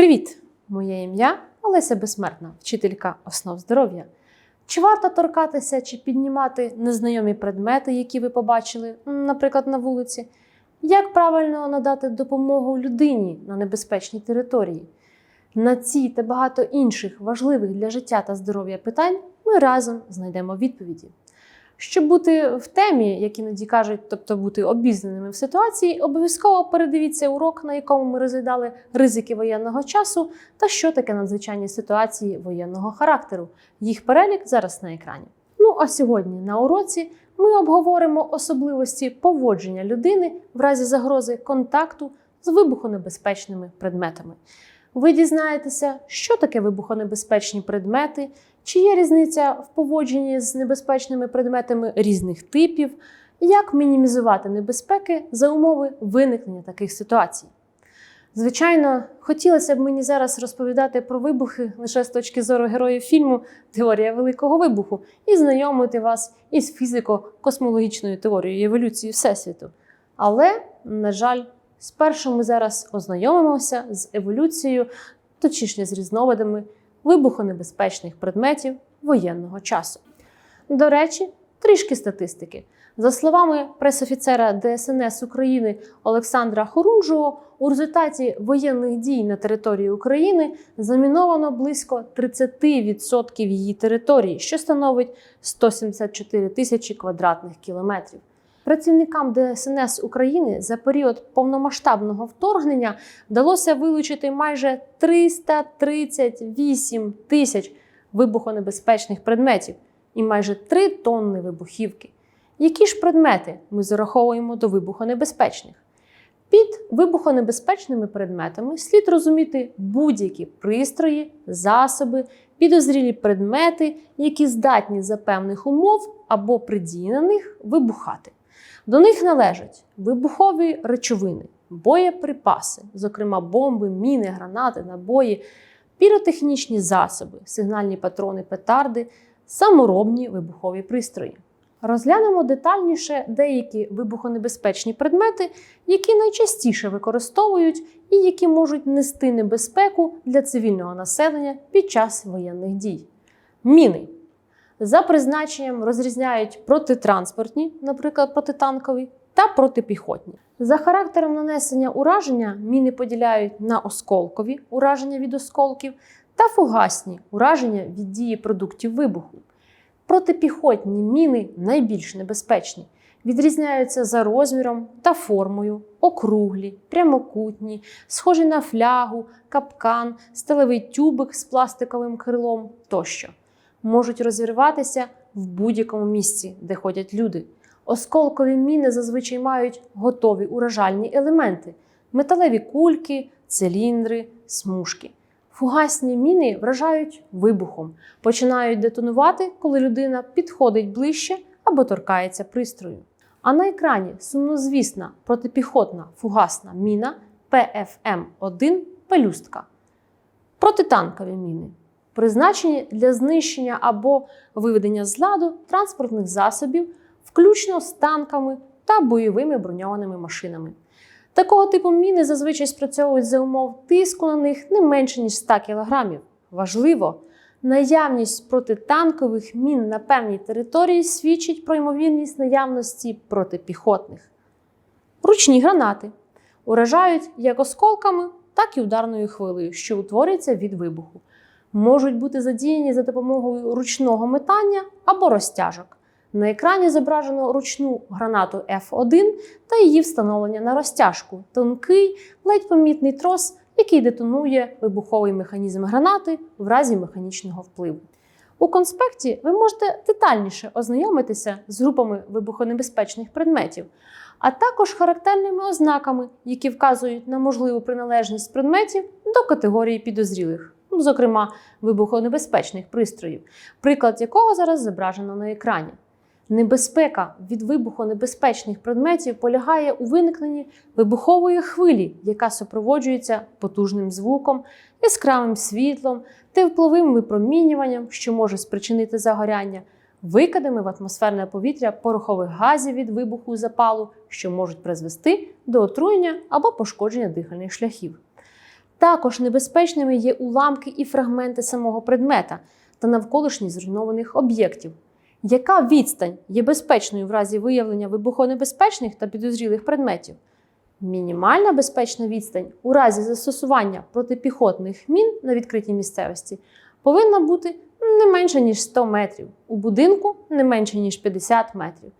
Привіт! Моє ім'я Олеся Безсмертна, вчителька основ здоров'я. Чи варто торкатися чи піднімати незнайомі предмети, які ви побачили, наприклад, на вулиці? Як правильно надати допомогу людині на небезпечній території? На ці та багато інших важливих для життя та здоров'я питань ми разом знайдемо відповіді. Щоб бути в темі, як іноді кажуть, тобто бути обізнаними в ситуації, обов'язково передивіться урок, на якому ми розглядали ризики воєнного часу та що таке надзвичайні ситуації воєнного характеру. Їх перелік зараз на екрані. Ну а сьогодні на уроці ми обговоримо особливості поводження людини в разі загрози контакту з вибухонебезпечними предметами. Ви дізнаєтеся, що таке вибухонебезпечні предмети, чи є різниця в поводженні з небезпечними предметами різних типів, як мінімізувати небезпеки за умови виникнення таких ситуацій. Звичайно, хотілося б мені зараз розповідати про вибухи лише з точки зору героїв фільму Теорія Великого вибуху і знайомити вас із фізико-космологічною теорією еволюції Всесвіту. Але, на жаль, спершу ми зараз ознайомимося з еволюцією, точніше з різновидами вибухонебезпечних предметів воєнного часу. До речі, трішки статистики. За словами пресофіцера ДСНС України Олександра Хорунжого, у результаті воєнних дій на території України заміновано близько 30% її території, що становить 174 тисячі квадратних кілометрів. Працівникам ДСНС України за період повномасштабного вторгнення вдалося вилучити майже 338 тисяч вибухонебезпечних предметів і майже 3 тонни вибухівки. Які ж предмети ми зараховуємо до вибухонебезпечних? Під вибухонебезпечними предметами слід розуміти будь-які пристрої, засоби, підозрілі предмети, які здатні за певних умов або при вибухати. До них належать вибухові речовини, боєприпаси, зокрема бомби, міни, гранати, набої, піротехнічні засоби, сигнальні патрони, петарди, саморобні вибухові пристрої. Розглянемо детальніше деякі вибухонебезпечні предмети, які найчастіше використовують і які можуть нести небезпеку для цивільного населення під час воєнних дій. Міни за призначенням розрізняють протитранспортні, наприклад, протитанкові, та протипіхотні. За характером нанесення ураження міни поділяють на осколкові ураження від осколків та фугасні ураження від дії продуктів вибуху. Протипіхотні міни найбільш небезпечні, відрізняються за розміром та формою, округлі, прямокутні, схожі на флягу, капкан, сталевий тюбик з пластиковим крилом тощо. Можуть розірватися в будь-якому місці, де ходять люди. Осколкові міни зазвичай мають готові уражальні елементи: металеві кульки, циліндри, смужки. Фугасні міни вражають вибухом, починають детонувати, коли людина підходить ближче або торкається пристрою. А на екрані сумнозвісна протипіхотна фугасна міна ПФМ-1 пелюстка. Протитанкові міни призначені для знищення або виведення з ладу транспортних засобів, включно з танками та бойовими броньованими машинами. Такого типу міни зазвичай спрацьовують за умов тиску на них не менше ніж 100 кг. Важливо, наявність протитанкових мін на певній території свідчить про ймовірність наявності протипіхотних. Ручні гранати уражають як осколками, так і ударною хвилею, що утворюється від вибуху. Можуть бути задіяні за допомогою ручного метання або розтяжок. На екрані зображено ручну гранату F1 та її встановлення на розтяжку тонкий, ледь помітний трос, який детонує вибуховий механізм гранати в разі механічного впливу. У конспекті ви можете детальніше ознайомитися з групами вибухонебезпечних предметів, а також характерними ознаками, які вказують на можливу приналежність предметів до категорії підозрілих, зокрема вибухонебезпечних пристроїв, приклад якого зараз зображено на екрані. Небезпека від вибухонебезпечних предметів полягає у виникненні вибухової хвилі, яка супроводжується потужним звуком, яскравим світлом, тепловим випромінюванням, що може спричинити загоряння, викидами в атмосферне повітря порохових газів від вибуху запалу, що можуть призвести до отруєння або пошкодження дихальних шляхів. Також небезпечними є уламки і фрагменти самого предмета та навколишніх зруйнованих об'єктів. Яка відстань є безпечною в разі виявлення вибухонебезпечних та підозрілих предметів? Мінімальна безпечна відстань у разі застосування протипіхотних мін на відкритій місцевості повинна бути не менше ніж 100 метрів, у будинку не менше ніж 50 метрів.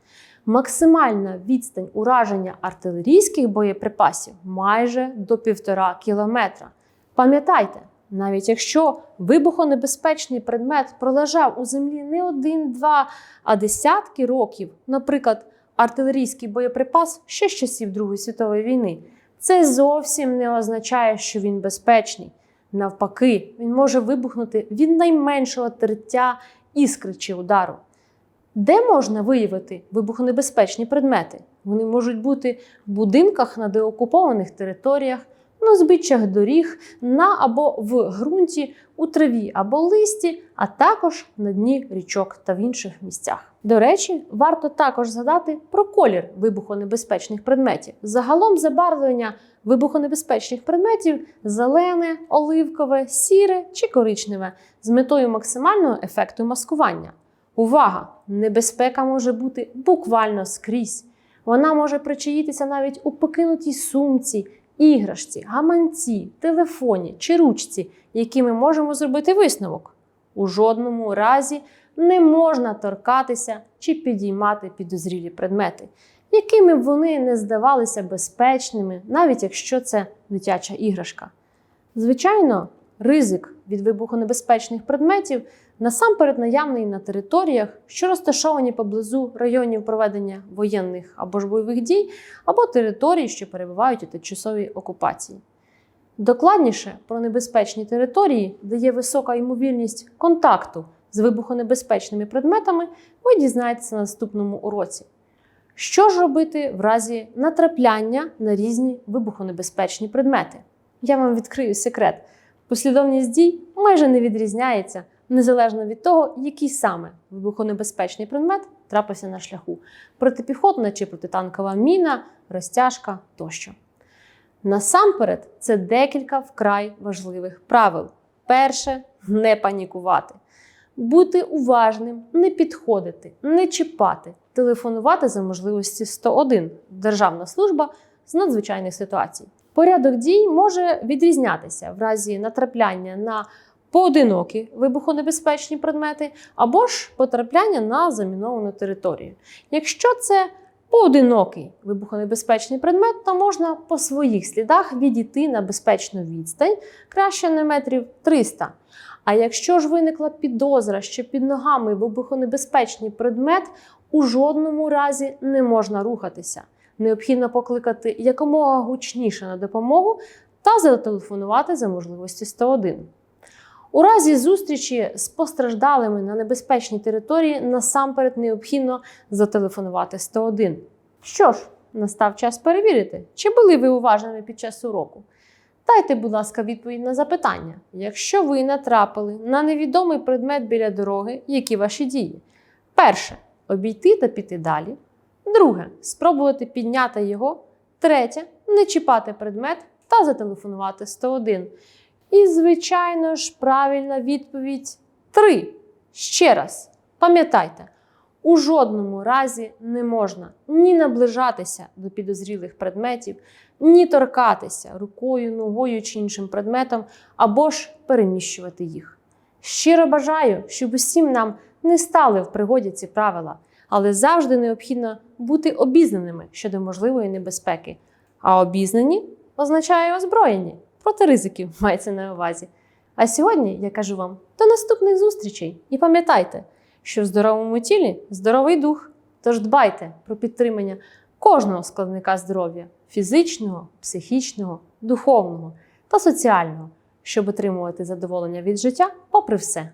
Максимальна відстань ураження артилерійських боєприпасів майже до 1,5 кілометра. Пам'ятайте, навіть якщо вибухонебезпечний предмет пролежав у землі не один, два, а десятки років, наприклад, артилерійський боєприпас ще з часів Другої світової війни, це зовсім не означає, що він безпечний. Навпаки, він може вибухнути від найменшого тертя іскри чи удару. Де можна виявити вибухонебезпечні предмети? Вони можуть бути в будинках на деокупованих територіях, на узбіччях доріг, на або в ґрунті, у траві або листі, а також на дні річок та в інших місцях. До речі, варто також згадати про колір вибухонебезпечних предметів. Загалом забарвлення вибухонебезпечних предметів зелене, оливкове, сіре чи коричневе з метою максимального ефекту маскування. Увага! Небезпека може бути буквально скрізь. Вона може причаїтися навіть у покинутій сумці, іграшці, гаманці, телефоні чи ручці, які ми можемо зробити висновок. У жодному разі не можна торкатися чи підіймати підозрілі предмети, якими б вони не здавалися безпечними, навіть якщо це дитяча іграшка. Звичайно, ризик від вибухонебезпечних предметів насамперед наявний на територіях, що розташовані поблизу районів проведення воєнних або ж бойових дій, або територій, що перебувають у тимчасовій окупації. Докладніше про небезпечні території, де є висока ймовірність контакту з вибухонебезпечними предметами, ви дізнаєтеся на наступному уроці. Що ж робити в разі натрапляння на різні вибухонебезпечні предмети? Я вам відкрию секрет. Послідовність дій майже не відрізняється незалежно від того, який саме вибухонебезпечний предмет трапився на шляху: протипіхотна чи протитанкова міна, розтяжка тощо. Насамперед, це декілька вкрай важливих правил. Перше не панікувати. Бути уважним, не підходити, не чіпати, телефонувати за можливості 101 Державна служба з надзвичайних ситуацій. Порядок дій може відрізнятися в разі натрапляння на поодинокі вибухонебезпечні предмети або ж потрапляння на заміновану територію. Якщо це поодинокий вибухонебезпечний предмет, то можна по своїх слідах відійти на безпечну відстань, краще на метрів 300. А якщо ж виникла підозра, що під ногами вибухонебезпечний предмет, у жодному разі не можна рухатися. Необхідно покликати якомога гучніше на допомогу та зателефонувати за можливості 101. У разі зустрічі з постраждалими на небезпечній території насамперед необхідно зателефонувати 101. Що ж, настав час перевірити, чи були ви уважними під час уроку. Дайте, будь ласка, відповідь на запитання. Якщо ви натрапили на невідомий предмет біля дороги, які ваші дії? Перше обійти та піти далі. Друге спробувати підняти його. Третє не чіпати предмет та зателефонувати 101. І, звичайно ж, правильна відповідь 3. Ще раз, пам'ятайте, у жодному разі не можна ні наближатися до підозрілих предметів, ні торкатися рукою, ногою чи іншим предметом, або ж переміщувати їх. Щиро бажаю, щоб усім нам не стали в пригоді ці правила, але завжди необхідно бути обізнаними щодо можливої небезпеки. А обізнані означає озброєні. Проти ризиків мається на увазі. А сьогодні я кажу вам до наступних зустрічей і пам'ятайте, що в здоровому тілі здоровий дух. Тож дбайте про підтримання кожного складника здоров'я фізичного, психічного, духовного та соціального, щоб отримувати задоволення від життя попри все.